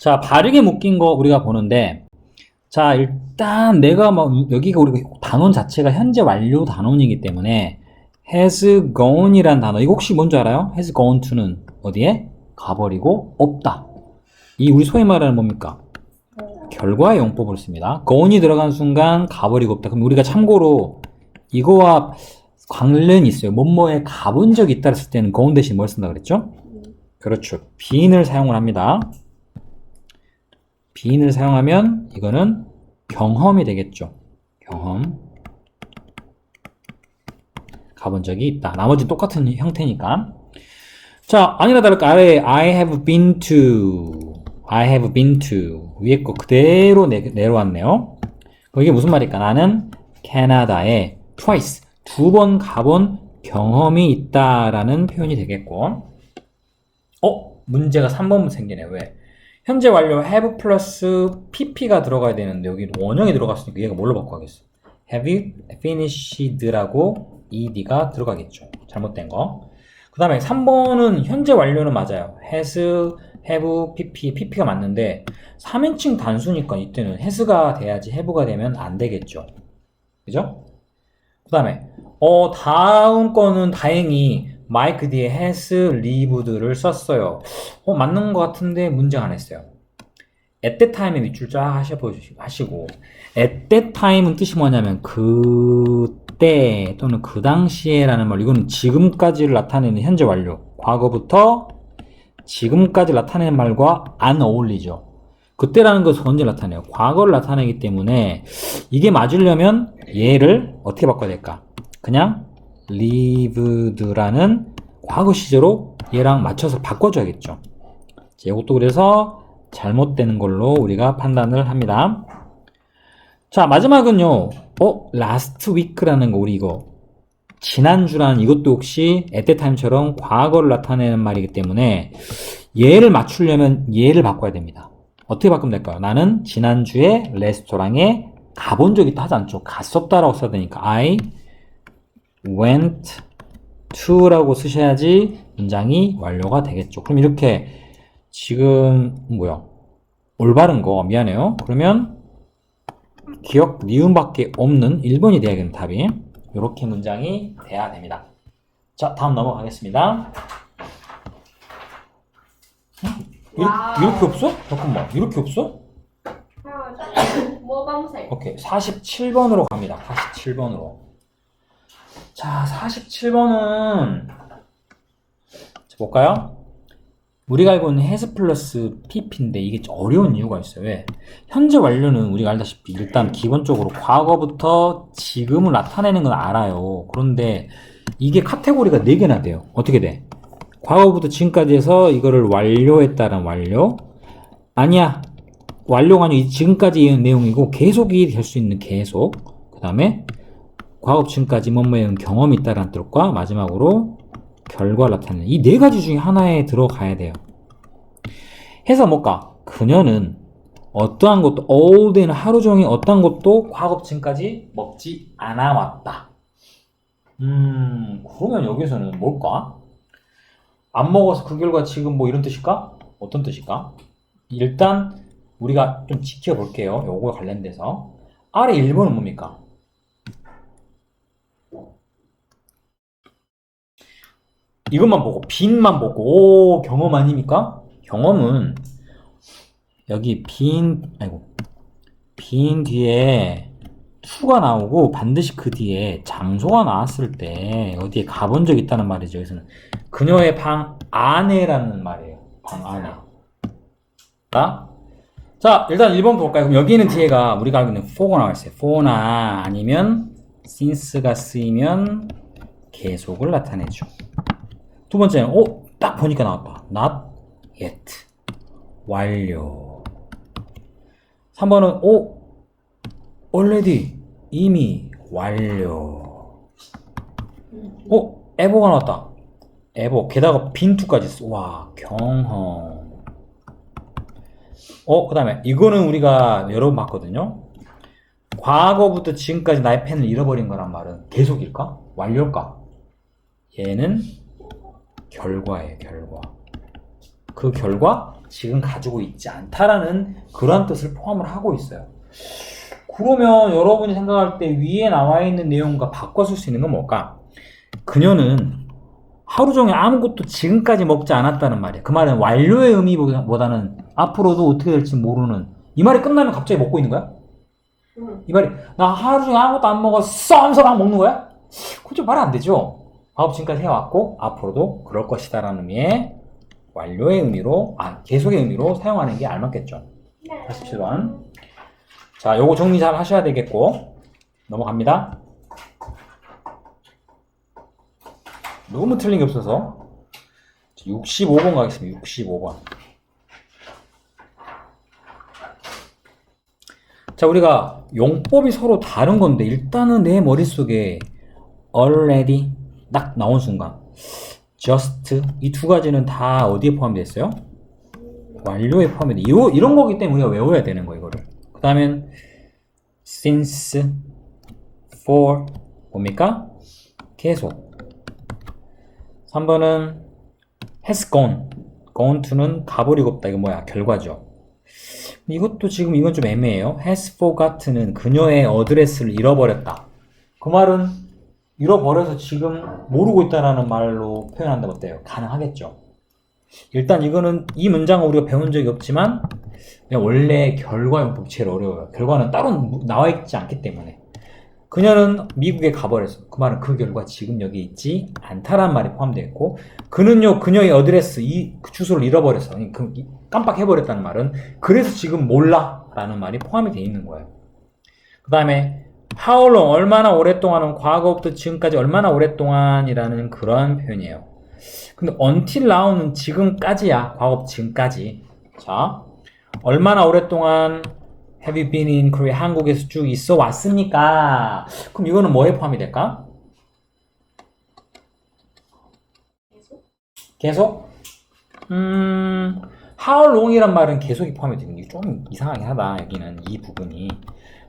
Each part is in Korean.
자, 바르게 묶인 거 우리가 보는데, 자, 일단 내가 뭐, 여기가 우리 단원 자체가 현재 완료 단원이기 때문에, has gone이란 단어, 이거 혹시 뭔지 알아요? has gone to는 어디에? 가버리고 없다. 이 우리 소위 말하는 뭡니까? 결과의 용법을 씁니다. gone이 들어간 순간 가버리고 없다. 그럼 우리가 참고로 이거와 관련이 있어요. 뭐뭐에 가본 적이 있다 했을 때는 gone 대신 뭘 쓴다 그랬죠? 그렇죠. bean을 사용을 합니다. Bean을 사용하면 이거는 경험이 되겠죠. 경험. 가본 적이 있다. 나머지 똑같은 형태니까. 자, 아니나 다를까 아래 I have been to I have been to 위에 거 그대로 내, 내려왔네요. 이게 무슨 말일까? 나는 캐나다에 twice 두 번 가본 경험이 있다라는 표현이 되겠고 어? 문제가 3번 생기네. 왜? 현재 완료 have 플러스 pp가 들어가야 되는데 여기 원형이 들어갔으니까 얘가 뭘로 바꿔야겠어? have you finished라고 ed가 들어가겠죠. 잘못된 거. 그 다음에 3번은 현재 완료는 맞아요. has, have, pp, pp가 맞는데 3인칭 단수니까 이때는 has가 돼야지 have가 되면 안 되겠죠. 그죠? 그 다음에 어 다음 거는 다행히 마이크 뒤에 has, leaved를 썼어요. 어 맞는 것 같은데 문제가 안 했어요. at that time에 밑줄 쫙 하시고 at that time은 뜻이 뭐냐면 그때 또는 그 당시에 라는 말 이거는 지금까지를 나타내는 현재 완료 과거부터 지금까지 나타내는 말과 안 어울리죠 그때라는 것은 언제 나타내요 과거를 나타내기 때문에 이게 맞으려면 얘를 어떻게 바꿔야 될까 그냥 lived라는 과거 시제로 얘랑 맞춰서 바꿔줘야겠죠 자, 이것도 그래서 잘못되는 걸로 우리가 판단을 합니다. 자, 마지막은요. 어, last week라는 거 우리 이거 지난주라는 이것도 혹시 at that time처럼 과거를 나타내는 말이기 때문에 얘를 맞추려면 얘를 바꿔야 됩니다. 어떻게 바꾸면 될까요? 나는 지난주에 레스토랑에 가본 적이 있다 하지 않죠. 갔었다라고 써야 되니까 I went to라고 쓰셔야지 문장이 완료가 되겠죠. 그럼 이렇게 지금 뭐야 올바른 거 미안해요 그러면 기억 니은밖에 없는 1번이 돼야겠는 답이 이렇게 문장이 돼야 됩니다 자 다음 넘어가겠습니다 이렇게. 이렇게 없어? 잠깐만 이렇게 없어? 뭐? 오케이 47번으로 갑니다 47번으로 자 47번은 자, 볼까요? 우리가 알고 있는 has 플러스 pp인데 이게 좀 어려운 이유가 있어요. 왜? 현재 완료는 우리가 알다시피 일단 기본적으로 과거부터 지금을 나타내는 건 알아요. 그런데 이게 카테고리가 4개나 돼요. 어떻게 돼? 과거부터 지금까지 해서 이거를 완료했다는 완료. 아니야. 완료가 아니고 지금까지 의 내용이고 계속이 될 수 있는 계속. 그 다음에 지금까지 뭐뭐의 경험이 있다는 뜻과 마지막으로 결과를 나타내는 이 네 가지 중에 하나에 들어가야 돼요. 해서 뭘까? 그녀는 어떠한 것도 day는 하루 종일 어떠한 것도 과거 지금까지 먹지 않아 왔다. 음, 그러면 여기서는 뭘까? 안 먹어서 그 결과 지금 뭐 이런 뜻일까? 어떤 뜻일까? 일단 우리가 좀 지켜볼게요. 요거에 관련돼서. 아래 1번은 뭡니까? 이것만 보고 빈만 보고 오 경험 아닙니까? 경험은 여기 빈 아이고 빈 뒤에 투가 나오고 반드시 그 뒤에 장소가 나왔을 때 어디에 가본 적 있다는 말이죠. 여기서는 그녀의 방 안에라는 말이에요. 방 안에. 자, 자 일단 1번 볼까요? 그럼 여기 있는 뒤에가 우리가 알고 있는 for가 나와 있어요. for나 아니면 since가 쓰이면 계속을 나타내죠. 두 번째는 어? 딱 보니까 나왔다. not yet. 완료. 3번은 어? already. 이미 완료. 어? 에보가 나왔다. 에보. 게다가 빈투까지 써. 와, 경험. 어, 그 다음에 이거는 우리가 여러 번 봤거든요. 과거부터 지금까지 나의 펜을 잃어버린 거란 말은 계속일까? 완료일까? 얘는 결과예요, 결과. 그 결과 지금 가지고 있지 않다라는 그런 뜻을 포함을 하고 있어요. 그러면 여러분이 생각할 때 위에 나와 있는 내용과 바꿔 쓸 수 있는 건 뭘까? 그녀는 하루 종일 아무것도 지금까지 먹지 않았다는 말이에요. 그 말은 완료의 의미보다는 앞으로도 어떻게 될지 모르는 이 말이 끝나면 갑자기 먹고 있는 거야? 응. 이 말이 나 하루 종일 아무것도 안 먹어 썸서랑 먹는 거야? 좀 말이 안 되죠. 과거 지금까지 해왔고 앞으로도 그럴 것이다 라는 의미의 완료의 의미로 아 계속의 의미로 사용하는 게 알맞겠죠. 네. 47번. 자, 요거 정리 잘 하셔야 되겠고 넘어갑니다. 너무 틀린 게 없어서 65번 가겠습니다. 65번. 자, 우리가 용법이 서로 다른 건데 일단은 내 머릿속에 already 딱 나온 순간 just 이 두 가지는 다 어디에 포함이 됐어요? 완료에 포함이 돼. 이거 이런 거기 때문에 우리가 외워야 되는 거 이거를. 그 다음엔 since for 뭡니까? 계속. 3번은 has gone. gone to는 가버리고 없다. 이거 뭐야? 결과죠. 이것도 지금 이건 좀 애매해요. has forgotten은 그녀의 어드레스를 잃어버렸다. 그 말은 잃어버려서 지금 모르고 있다라는 말로 표현한다면 어때요? 가능하겠죠. 일단 이거는 이 문장은 우리가 배운 적이 없지만 원래 결과 용법 제일 어려워요. 결과는 따로 나와 있지 않기 때문에. 그녀는 미국에 가버렸어. 그 말은 그 결과 지금 여기 있지 않다라는 말이 포함되어 있고 그는요 그녀의 어드레스 이 주소를 잃어버렸어. 그 깜빡해버렸다는 말은 그래서 지금 몰라라는 말이 포함이 되어 있는 거예요. 그 다음에 long 얼마나 오랫동안은 과거부터 지금까지 얼마나 오랫동안이라는 그런 표현이에요. 근데 until now는 지금까지야. 과거 지금까지. 자, 얼마나 오랫동안 have you been in Korea? 한국에서 쭉 있어 왔습니까? 그럼 이거는 뭐에 포함이 될까? 계속? 계속? 음, how long이란 말은 계속이 포함이 되는 게 좀 이상하긴 하다. 여기는 이 부분이.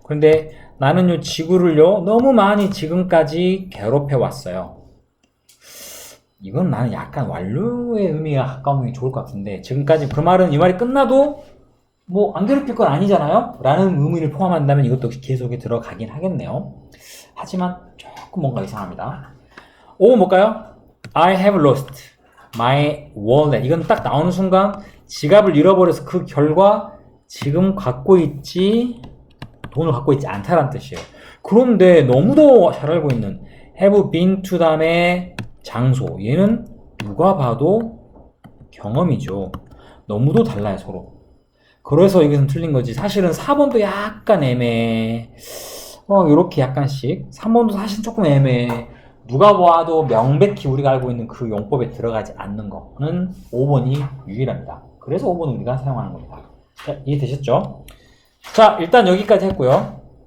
그런데 나는요, 지구를요, 너무 많이 지금까지 괴롭혀 왔어요. 이건 나는 약간 완료의 의미가 가까운 게 좋을 것 같은데, 지금까지 그 말은 이 말이 끝나도 뭐 안 괴롭힐 건 아니잖아요? 라는 의미를 포함한다면 이것도 계속에 들어가긴 하겠네요. 하지만 조금 뭔가 이상합니다. 5번 볼까요? I have lost my wallet. 이건 딱 나오는 순간 지갑을 잃어버려서 그 결과 지금 갖고 있지 돈을 갖고 있지 않다라는 뜻이에요. 그런데 너무도 잘 알고 있는 to 다음에 장소. 얘는 누가 봐도 경험이죠. 너무도 달라요, 서로. 그래서 이것은 틀린 거지. 사실은 4번도 약간 애매해. 어, 요렇게 약간씩. 3번도 사실 조금 애매해. 누가 봐도 명백히 우리가 알고 있는 그 용법에 들어가지 않는 거는 5번이 유일합니다. 그래서 5번은 우리가 사용하는 겁니다. 자, 이해되셨죠? 자, 일단 여기까지 했고요.